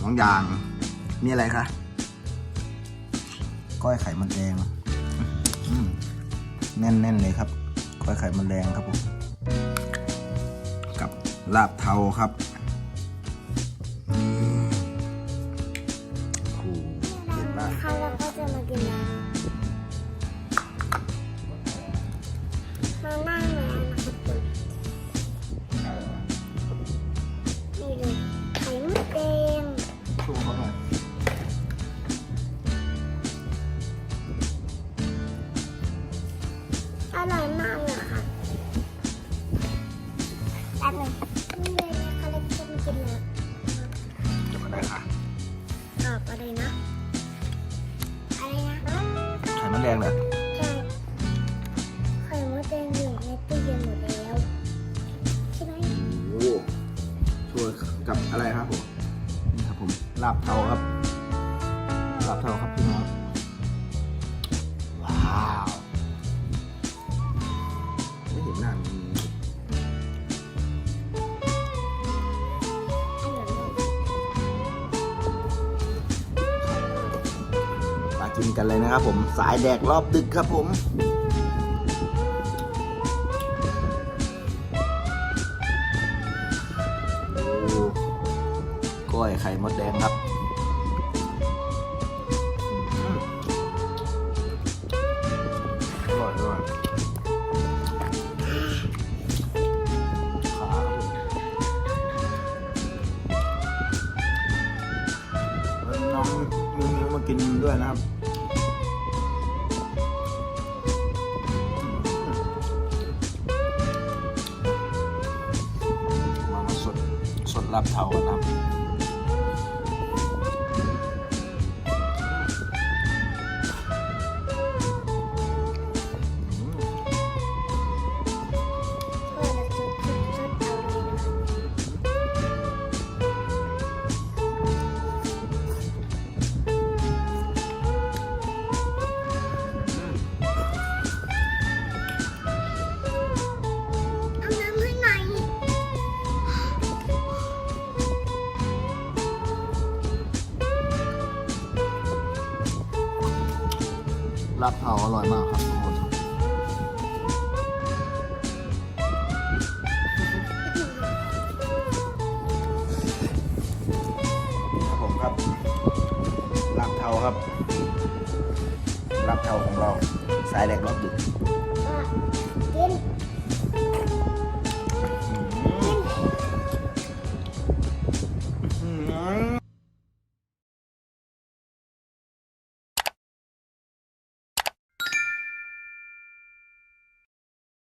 สองอย่าง มีอะไรคะก้อยไข่มดแดงแน่นๆเลยครับ ก้อยไข่มดแดงครับผมกับลาบเทาครับ มดแดงเหรอใช่ไข่มดแดงอยู่ในตู้เย็นหมดแล้วใช่ไหมโอ้ช่วยกับอะไรครับผมนี่ครับผมลาบเทาครับลาบเทาครับพี่น้องว้าวไม่เห็นหน้า กินกันเลยนะครับผมสายแดกรอบดึกครับผมโอ้ก้อยไข่มดแดงครับอืมอร่อยอร่อยขาครับผมแล้วน้องมิวๆมากินด้วยนะครับ สดรับเทากันนะครับ รับเผาอร่อยมากครับทุกคนครับผมครับลาบเผาครับรับเผาของเรา สายแหลกรอบดึก กิอืม